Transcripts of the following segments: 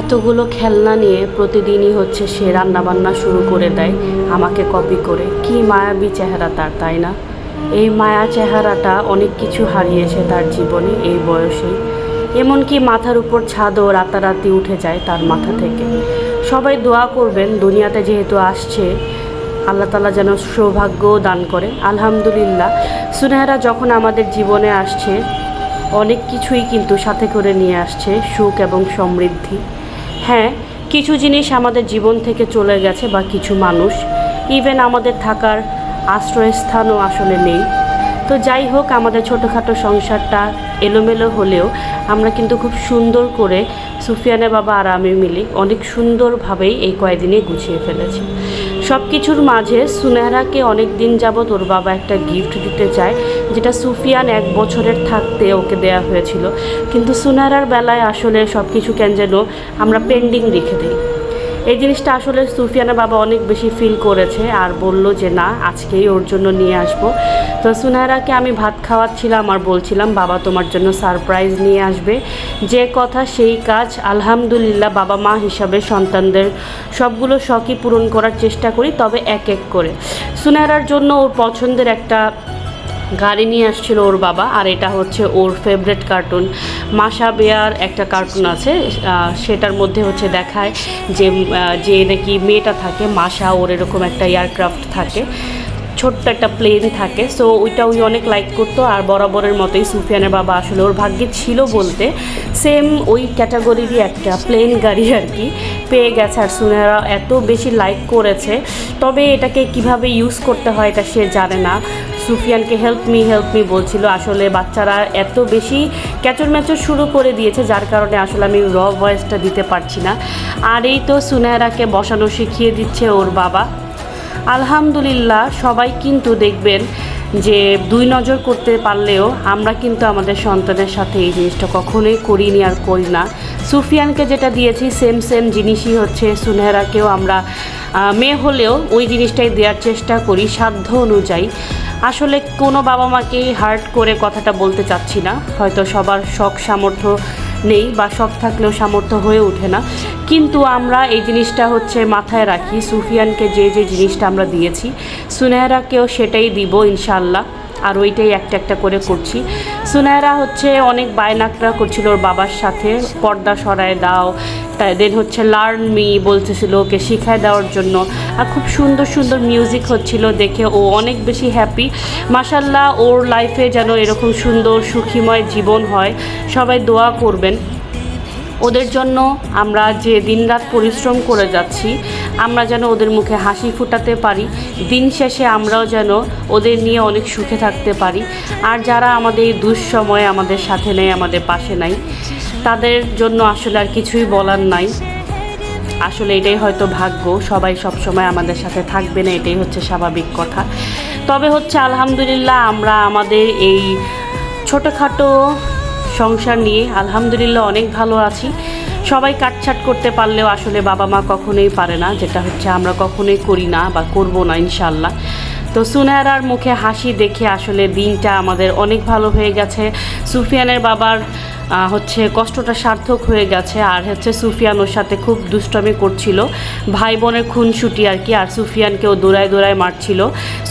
এতগুলো খেলনা নিয়ে প্রতিদিনই হচ্ছে সে রান্নাবান্না শুরু করে দেয়, আমাকে কপি করে। কি মায়াবী চেহারা তার, তাই না? এই মায়া চেহারাটা অনেক কিছু হারিয়েছে তার জীবনে এই বয়সেই। এমনকি মাথার উপর ছাদও রাতারাতি উঠে যায় তার মাথা থেকে। সবাই দোয়া করবেন, দুনিয়াতে যেহেতু আসছে, আল্লাহ তালা যেন সৌভাগ্যও দান করে। আলহামদুলিল্লাহ, সুনেহারা যখন আমাদের জীবনে আসছে, অনেক কিছুই কিন্তু সাথে করে নিয়ে আসছে সুখ এবং সমৃদ্ধি। হ্যাঁ কিছু জিনিস আমাদের জীবন থেকে চলে গেছে বা কিছু মানুষ। ইভেন আমাদের থাকার আশ্রয়স্থানও আসলে নেই। তো যাই হোক, আমাদের ছোটোখাটো সংসারটা এলোমেলো হলেও আমরা কিন্তু খুব সুন্দর করে সুফিয়ানা বাবা আর আমি মিলে অনেক সুন্দরভাবেই এই কয়দিনে গুছিয়ে ফেলেছি। সব কিছুর মাঝে সুনেহরাকে অনেক দিন যাবৎ ওর বাবা একটা গিফট দিতে চায়, যেটা সুফিয়ান এক বছরের থাকতে ওকে দেয়া হয়েছিল। কিন্তু সুনেহরার বেলায় আসলে সব কিছু কেন যেন আমরা পেন্ডিং রেখে দিই। এই জিনিসটা আসলে সুফিয়ানা বাবা অনেক বেশি ফিল করেছে আর বলল যে, না, আজকেই ওর জন্য নিয়ে আসব। তো সুনায়রাকে আমি ভাত খাওয়াচ্ছিলাম আর বলছিলাম, বাবা তোমার জন্য সারপ্রাইজ নিয়ে আসবে। যে কথা সেই কাজ আলহামদুলিল্লাহ বাবা মা হিসাবে সন্তানদের সবগুলো শখই পূরণ করার চেষ্টা করি, তবে এক এক করে। সুনায়রার জন্য ওর পছন্দের একটা গাড়ি নিয়ে আসছিল ওর বাবা, আর এটা হচ্ছে ওর ফেভারেট কার্টুন মাসা বেয়ার একটা কার্টুন আছে সেটার মধ্যে হচ্ছে দেখায় যে যে নাকি মেয়েটা থাকে মাসা ওর এরকম একটা এয়ারক্রাফট থাকে, ছোট্ট একটা প্লেন থাকে। সো ওইটা ওই অনেক লাইক করতো, আর বরাবরের মতোই সুফিয়ানের বাবা আসলে ওর ভাগ্যে ছিল বলতে। সেম ওই ক্যাটাগরিরই একটা প্লেন গাড়ি আর কি, পেয়ে গেছে, আর সুনেরা এত বেশি লাইক করেছে। তবে এটাকে কীভাবে ইউজ করতে হয় এটা সে জানে না। সুফিয়ানকে হেল্প মি হেল্প মি বলছিল। আসলে বাচ্চারা এত বেশি ক্যাচর ম্যাচর শুরু করে দিয়েছে, যার কারণে আসলে আমি র ভয়েসটা দিতে পারছি না। আর এই তো সুনেহরাকে বসানো শিখিয়ে দিচ্ছে ওর বাবা। আলহামদুলিল্লাহ, সবাই কিন্তু দেখবেন যে দুই নজর করতে পারলেও আমরা কিন্তু আমাদের সন্তানের সাথে এই জিনিসটা কখনোই করিনি আর করি না। সুফিয়ানকে যেটা দিয়েছি সেম সেম জিনিসই হচ্ছে সুনেহরাকেও আমরা মেয়ে হলেও ওই জিনিসটাই দেওয়ার চেষ্টা করি, সাধ্য অনুযায়ী। আসলে কোনো বাবা মাকেই হার্ট করে কথাটা বলতে চাচ্ছি না। হয়তো সবার শখ সামর্থ্য নেই বা শখ থাকলেও সামর্থ্য হয়ে ওঠে না। কিন্তু আমরা এই জিনিসটা হচ্ছে মাথায় রাখি, সুফিয়ানকে যে যে জিনিসটা আমরা দিয়েছি সুনেহরাকেও সেটাই দিব ইনশাল্লাহ আর ওইটাই একটা একটা করে করছি। সুনায়রা হচ্ছে অনেক বায়নাকরা করছিল ওর বাবার সাথে। পর্দা সরায় দাও তাই দেন হচ্ছে লার্ন মি বলতেছিল ওকে শিখায় দেওয়ার জন্য। আর খুব সুন্দর সুন্দর মিউজিক হচ্ছিল দেখে ও অনেক বেশি হ্যাপি মাসাল্লাহ ওর লাইফে যেন এরকম সুন্দর সুখীময় জীবন হয়, সবাই দোয়া করবেন। ওদের জন্য আমরা যে দিনরাত পরিশ্রম করে যাচ্ছি, আমরা যেন ওদের মুখে হাসি ফুটাতে পারি। দিন শেষে আমরাও যেন ওদের নিয়ে অনেক সুখে থাকতে পারি। আর যারা আমাদের এই দুঃসময়ে আমাদের সাথে নেই, আমাদের পাশে নাই, তাদের জন্য আসলে আর কিছুই বলার নাই। আসলে এটাই হয়তো ভাগ্য, সবাই সব সময় আমাদের সাথে থাকবে না, এটাই হচ্ছে স্বাভাবিক কথা। তবে হচ্ছে আলহামদুলিল্লাহ আমরা আমাদের এই ছোটোখাটো সংসার নিয়ে আলহামদুলিল্লাহ অনেক ভালো আছি। সবাই কাটছাট করতে পারলেও আসলে বাবা মা কখনোই পারে না, যেটা হচ্ছে আমরা কখনোই করি না বা করব না ইনশাল্লাহ তো সুনায়রার মুখে হাসি দেখে আসলে দিনটা আমাদের অনেক ভালো হয়ে গেছে। সুফিয়ানের বাবার হচ্ছে কষ্টটা সার্থক হয়ে গেছে, আর হচ্ছে সুফিয়ান ওর সাথে খুব দুষ্টমি করছিল। ভাই বোনের খুনসুটি আর কি, আর সুফিয়ানকেও দৌড়ায় দৌড়ায় মারছিল।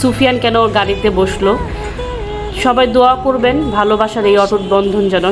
সুফিয়ান কেন ওর গাড়িতে বসল? সবাই দোয়া করবেন ভালোবাসার এই অটুট বন্ধন যেন